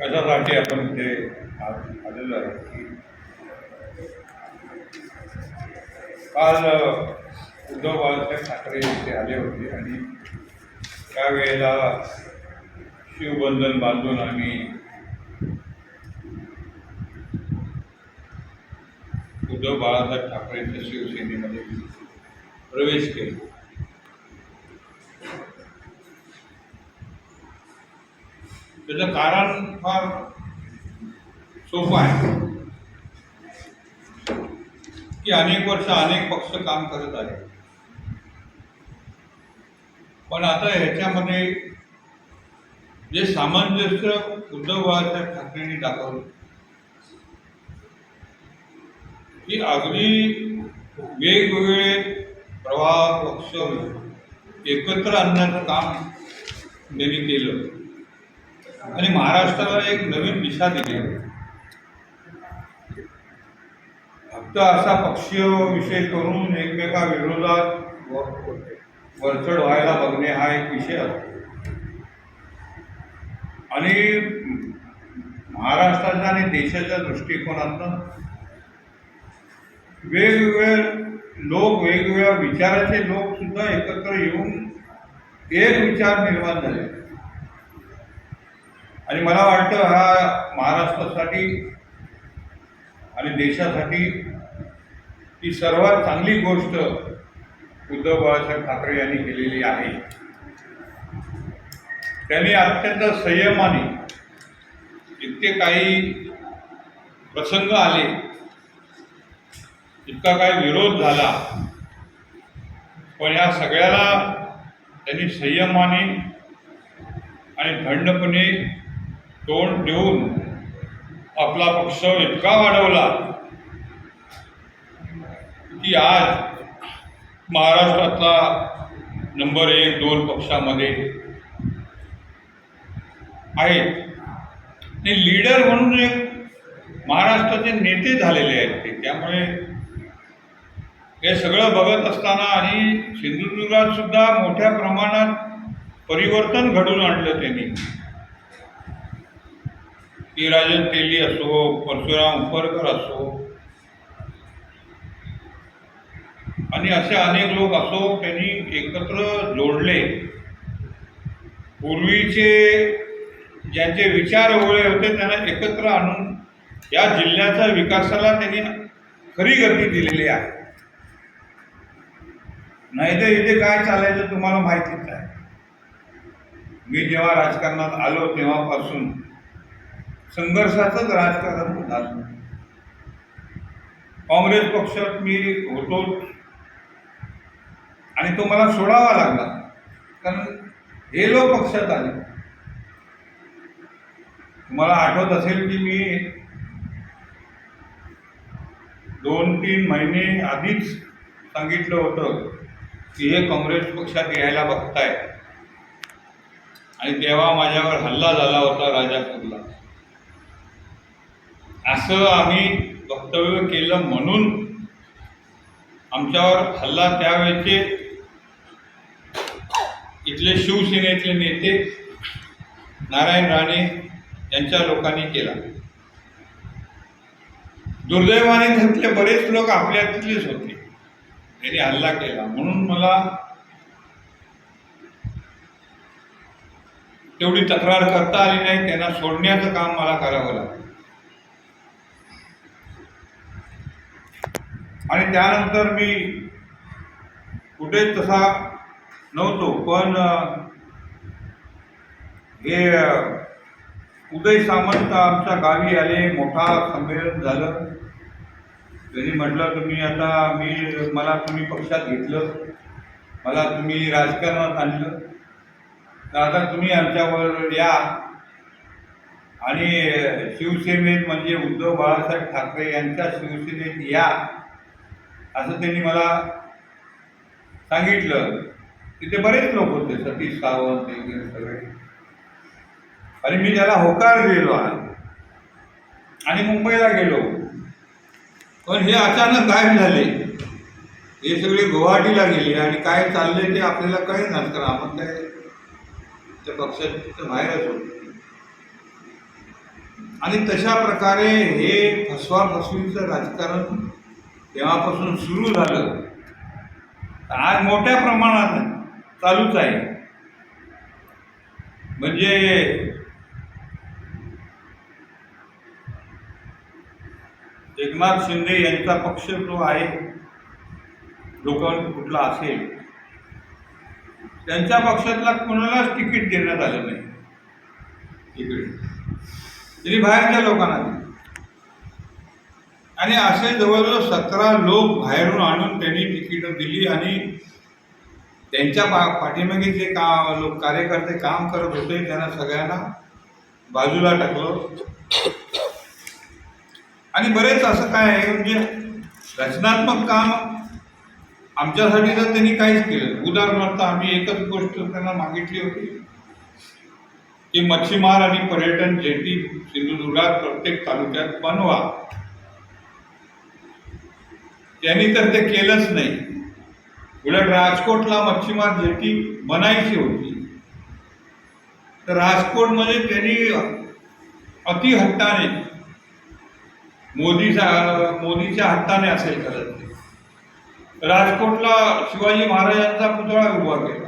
कशासाठी आपण इथे आलेलो आहे की काल उद्धव बाळासाहेब ठाकरे इथे आले होते आणि त्यावेळेला शिवबंधन बांधून आम्ही उद्धव बाळासाहेब ठाकरेंच्या शिवसेनेमध्ये प्रवेश केला. त्याचं कारण फार सोपं आहे. की अनेक वर्ष अनेक पक्ष काम करत आहे पण आता ह्याच्यामध्ये जे सामंजस्य उद्धव बाळासाहेब ठाकरेंनी दाखवलं की अगदी वेगवेगळे प्रवाह पक्ष एकत्र आणण्याचं काम त्यांनी केलं. आणि महाराष्ट्राला एक नवीन दिशा दिली. फक्त असा पक्षीय विषय करून एकमेका विरोधात वरचढ व्हायला बघणे हा एक विषय असतो. आणि महाराष्ट्राच्या आणि देशाच्या दृष्टिकोनातनं वेगवेगळे लोक वेगवेगळ्या विचाराचे लोक सुद्धा एकत्र येऊन एक विचार निर्माण झाले. आणि मला वाटतं हा महाराष्ट्रासाठी आणि देशासाठी ही सर्वात चांगली गोष्ट उद्धव बाळासाहेब ठाकरे यांनी केलेली आहे. त्यांनी अत्यंत संयमाने इतके काही प्रसंग आले इतका काही विरोध झाला पण या सगळ्याला त्यांनी संयमाने आणि थंडपणे तोंड देऊन आपला पक्ष इतका वाढवला की आज महाराष्ट्रातला नंबर एक दोन पक्षामध्ये आहेत. आणि लीडर म्हणून एक महाराष्ट्राचे नेते झालेले आहेत ते. त्यामुळे हे सगळं बघत असताना आणि सिंधुदुर्गात सुद्धा मोठ्या प्रमाणात परिवर्तन घडून आणलं त्यांनी. राजन तेली असो परशुराम उपरकर असो आणि असे अनेक लोक असो त्यांनी एकत्र जोडले. पूर्वीचे ज्यांचे विचार ओळे होते त्यांना एकत्र आणून या जिल्ह्याच्या विकासाला त्यांनी खरी गती दिलेली आहे. नाहीतर इथे काय चालायचं तुम्हाला माहितीच आहे. मी जेव्हा राजकारणात आलो तेव्हापासून संघर्षाचंच राजकारण झालं काँग्रेस पक्षात मी होतो. आणि तो मला सोडावा लागला. कारण हे लोक पक्षात आले. तुम्हाला आठवत असेल की मी दोन तीन महिने आधीच सांगितलं होतं की हे काँग्रेस पक्षात यायला बघताय. आणि तेव्हा माझ्यावर हल्ला झाला होता राजापूरला. असं आम्ही वक्तव्य केलं म्हणून आमच्यावर हल्ला त्यावेळेचे इथले शिवसेनेतले नेते नारायण राणे यांच्या लोकांनी केला. दुर्दैवाने त्यातले बरेच लोक आपल्यातलेच होते. त्यांनी हल्ला केला. म्हणून मला तेवढी तक्रार करता आली नाही. त्यांना सोडण्याचं काम मला करावं लागलं. आणि त्यानंतर मी कुठेच तसा नव्हतो पण हे उदय सामंत आमच्या गावी आले मोठा संमेलन झालं. त्यांनी म्हटलं तुम्ही आता मी मला तुम्ही पक्षात घेतलं. मला तुम्ही राजकारणात आणलं. तर आता तुम्ही आमच्यावर या. आणि शिवसेनेत म्हणजे उद्धव बाळासाहेब ठाकरे यांच्या शिवसेनेत या. असं त्यांनी मला सांगितलं. तिथे बरेच लोक होते सतीश सावंत वगैरे सगळे. आणि मी त्याला होकार दिलो आहे. आणि मुंबईला गेलो. पण हे अचानक गायब झाले. हे सगळे गुवाहाटीला गेले आणि काय चालले ते आपल्याला कळेनाच कारण आपण काय त्या पक्षात बाहेरच होतो. आणि तशा प्रकारे हे फसवाफसवीचं राजकारण तेव्हापासून सुरू झालं. आज मोठ्या प्रमाणात चालूच आहे. म्हणजे एकनाथ शिंदे यांचा पक्ष जो आहे लोकांनी कुठला असेल त्यांच्या पक्षातला कोणालाच तिकीट देण्यात आलं नाही. तिकीट. तरी बाहेरच्या लोकांना दिलं. आणि असे जवळजवळ सतरा लोक बाहेरून आणून त्यांनी तिकीटं दिली आणि त्यांच्या पा पाठीमागे जे का लोक कार्यकर्ते काम करत होते त्यांना सगळ्यांना बाजूला टाकलं. आणि बरेच असं काय आहे म्हणजे रचनात्मक काम आमच्यासाठी तर त्यांनी काहीच केलं उदाहरणार्थ आम्ही एकच गोष्ट त्यांना मागितली होती की मच्छीमार आणि पर्यटन जेटी सिंधुदुर्गात प्रत्येक तालुक्यात बनवा. त्यांनी तर ते केलंच नाही. उलट राजकोटला मच्छीमार झेटी बनायची होती. तर राजकोटमध्ये म्हणजे त्यांनी अति हट्टाने मोदीच्या मोदीच्या हट्टाने असेल करत राजकोटला शिवाजी महाराजांचा पुतळा उभा केला.